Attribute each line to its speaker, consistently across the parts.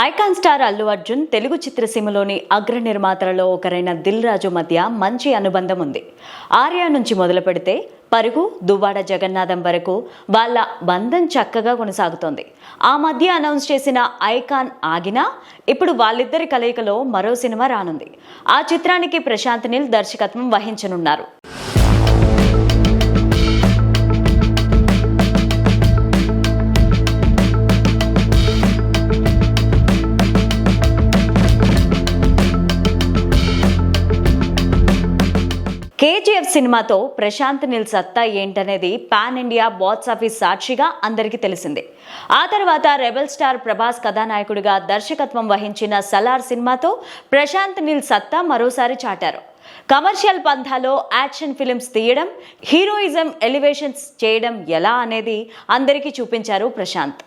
Speaker 1: Icon star Allu Arjun Telugu చిత్రసీమలోని అగ్ర నిర్మాతలలో ఒకరైన దిల్ రాజు మధ్య మంచి అనుబంధం ఉంది. ఆర్యా నుంచి మొదలు పెడితే పరుగు దువ్వాడ జగన్నాథం వరకు వాళ్ళ బంధం చక్కగా కొనసాగుతోంది. ఆ మధ్య అనౌన్స్ చేసిన ఐకాన్ ఆగినా ఇప్పుడు వాళ్ళిద్దరి కలయికలో మరో సినిమా రానుంది. ఆ చిత్రానికి ప్రశాంత్ నీల్ దర్శకత్వం వహించనున్నారు. కేజీఎఫ్ సినిమాతో ప్రశాంత్ నిల్ సత్తా ఏంటనేది పాన్ ఇండియా బాక్స్ ఆఫీస్ సాక్షిగా అందరికీ తెలిసిందే. ఆ తర్వాత రెబల్ స్టార్ ప్రభాస్ కథానాయకుడిగా దర్శకత్వం వహించిన సలార్ సినిమాతో ప్రశాంత్ నిల్ సత్తా మరోసారి చాటారు. కమర్షియల్ పంథాలో యాక్షన్ ఫిలిమ్స్ తీయడం హీరోయిజం ఎలివేషన్స్ చేయడం ఎలా అనేది అందరికీ చూపించారు ప్రశాంత్.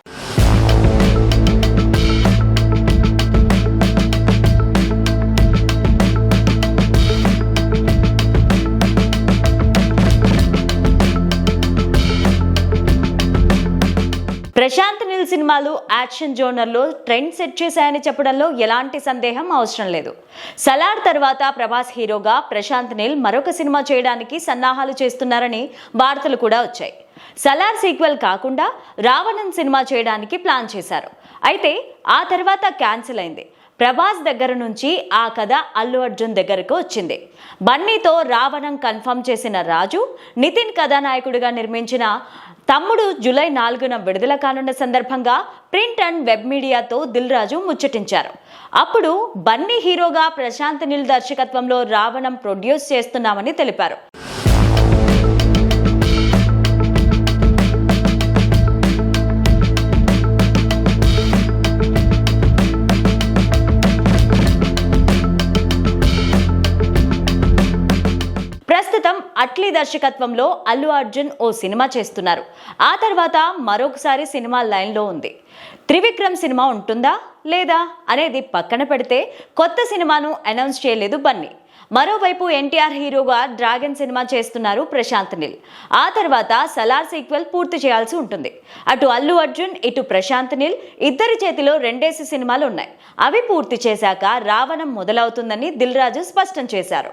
Speaker 1: ప్రశాంత్ నీల్ సినిమాలు యాక్షన్ జోనర్లో ట్రెండ్ సెట్ చేశాయని చెప్పడంలో ఎలాంటి సందేహం అవసరం లేదు. సలార్ తర్వాత ప్రభాస్ హీరోగా ప్రశాంత్ నీల్ మరొక సినిమా చేయడానికి సన్నాహాలు చేస్తున్నారని వార్తలు కూడా వచ్చాయి. సలార్ సీక్వెల్ కాకుండా రావణన్ సినిమా చేయడానికి ప్లాన్ చేశారు. అయితే ఆ తర్వాత క్యాన్సిల్ అయింది. ప్రభాస్ దగ్గర నుంచి ఆ కథ అల్లు అర్జున్ దగ్గరకు వచ్చింది. బన్నీతో రావణం కన్ఫర్మ్ చేసిన రాజు నితిన్ కథానాయకుడిగా నిర్మించిన తమ్ముడు జూలై నాలుగున విడుదల కానున్న సందర్భంగా ప్రింట్ అండ్ వెబ్ మీడియాతో దిల్ రాజు ముచ్చటించారు. అప్పుడు బన్నీ హీరోగా ప్రశాంత్ నిల్ దర్శకత్వంలో రావణం ప్రొడ్యూస్ చేస్తున్నామని తెలిపారు. ప్రస్తుతం అట్లీ దర్శకత్వంలో అల్లు అర్జున్ ఓ సినిమా చేస్తున్నారు. ఆ తర్వాత మరొకసారి సినిమా లైన్లో ఉంది. త్రివిక్రమ్ సినిమా ఉంటుందా? లేదా? అనేది పక్కన పెడితే కొత్త సినిమాను అనౌన్స్ చేయలేదు బన్నీ. మరోవైపు ఎన్టీఆర్ హీరోగా డ్రాగన్ సినిమా చేస్తున్నారు ప్రశాంత్ నీల్. ఆ తర్వాత సలార్ సీక్వెల్ పూర్తి చేయాల్సి ఉంటుంది. అటు అల్లు అర్జున్ ఇటు ప్రశాంత్ నీల్ ఇద్దరి చేతిలో రెండేసి సినిమాలు ఉన్నాయి. అవి పూర్తి చేశాక రావణం మొదలవుతుందని దిల్ రాజు స్పష్టం చేశారు.